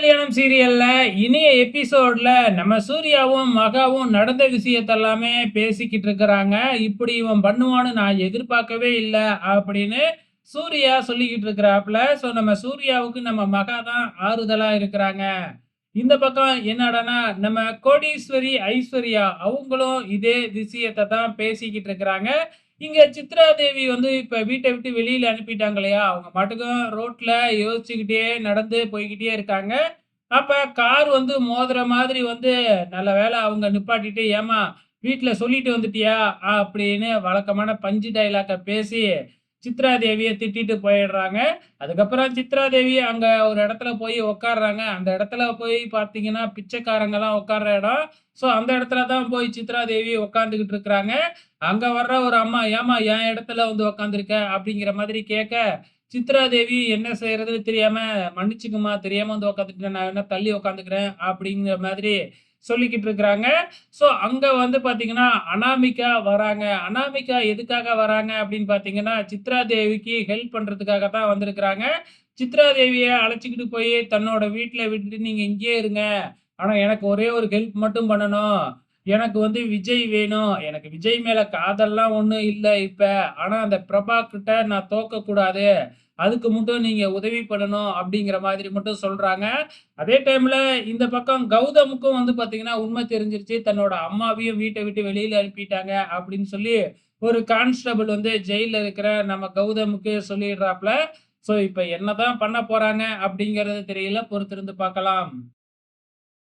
கல்யாணம் சீரியல்ல இனிய எபிசோட்ல நம்ம சூர்யாவும் மகாவும் நடந்த விஷயத்தெல்லாமே பேசிக்கிட்டு இருக்கிறாங்க. இப்படி இவன் பண்ணுவான்னு நான் எதிர்பார்க்கவே இல்லை அப்படின்னு சூர்யா சொல்லிக்கிட்டு இருக்கிறாப்புல. ஸோ நம்ம சூர்யாவுக்கு நம்ம மகா தான் ஆறுதலா இருக்கிறாங்க. இந்த பக்கம் என்னடான்னா நம்ம கோடீஸ்வரி ஐஸ்வர்யா அவங்களும் இதே விஷயத்தை தான் பேசிக்கிட்டு இருக்கிறாங்க. இங்க சித்ரா தேவி வந்து இப்ப வீட்டை விட்டு வெளியில அனுப்பிட்டாங்க இல்லையா அவங்க மட்டுக்கும் ரோட்ல யோசிச்சுக்கிட்டே நடந்து போய்கிட்டே இருக்காங்க. அப்ப கார் வந்து மோதுற மாதிரி வந்து நல்ல வேளை அவங்க நிப்பாட்டிட்டு ஏமா வீட்டுல சொல்லிட்டு வந்துட்டியா? அப்படின்னு வழக்கமான பஞ்சு டைலாக்க பேசி சித்ரா தேவியை திட்டிட்டு போயிடுறாங்க. அதுக்கப்புறம் சித்ரா தேவி அங்கே ஒரு இடத்துல போய் உட்காடுறாங்க அந்த இடத்துல போய் பார்த்தீங்கன்னா பிச்சைக்காரங்கெல்லாம் உட்கார்ற இடம். ஸோ அந்த இடத்துல தான் போய் சித்ரா தேவி உட்காந்துக்கிட்டு இருக்கிறாங்க. அங்கே வர்ற ஒரு அம்மா ஏமா என் இடத்துல வந்து உக்காந்துருக்க? அப்படிங்கிற மாதிரி கேட்க சித்ரா தேவி என்ன செய்யறதுன்னு தெரியாம மன்னிச்சுக்குமா தெரியாம வந்து உக்காந்துட்டேன். நான் என்ன தள்ளி உக்காந்துக்கிறேன். அப்படிங்கிற மாதிரி சொல்லிக்கிட்டு இருக்கிறாங்க ஸோ அங்கே வந்து பார்த்தீங்கன்னா அனாமிகா வராங்க. அனாமிகா எதுக்காக வராங்க அப்படின்னு பார்த்தீங்கன்னா சித்ரா தேவிக்கு ஹெல்ப் பண்ணுறதுக்காக தான் வந்திருக்கிறாங்க. சித்ரா தேவியை அழைச்சிக்கிட்டு போய் தன்னோட வீட்டில் விட்டுட்டு நீங்கள் இங்கேயே இருங்க. ஆனால் எனக்கு ஒரே ஒரு ஹெல்ப் மட்டும் பண்ணணும். எனக்கு வந்து விஜய் வேணும். எனக்கு விஜய் மேல காதல்லாம் ஒன்றும் இல்லை இப்ப. ஆனா அந்த பிரபா கிட்ட நான் தோக்க கூடாது அதுக்கு மட்டும் நீங்க உதவி பண்ணணும் அப்படிங்கிற மாதிரி மட்டும் சொல்றாங்க. அதே டைம்ல இந்த பக்கம் கௌதமுக்கும் வந்து பாத்தீங்கன்னா உண்மை தெரிஞ்சிருச்சு. தன்னோட அம்மாவையும் வீட்டை விட்டு வெளியில அனுப்பிட்டாங்க அப்படின்னு சொல்லி ஒரு கான்ஸ்டபிள் வந்து ஜெயில இருக்கிற நம்ம கௌதமுக்கு சொல்லிடுறாப்ல. ஸோ இப்போ என்னதான் பண்ண போறாங்க அப்படிங்கறது தெரியல. பொறுத்திருந்து பார்க்கலாம்.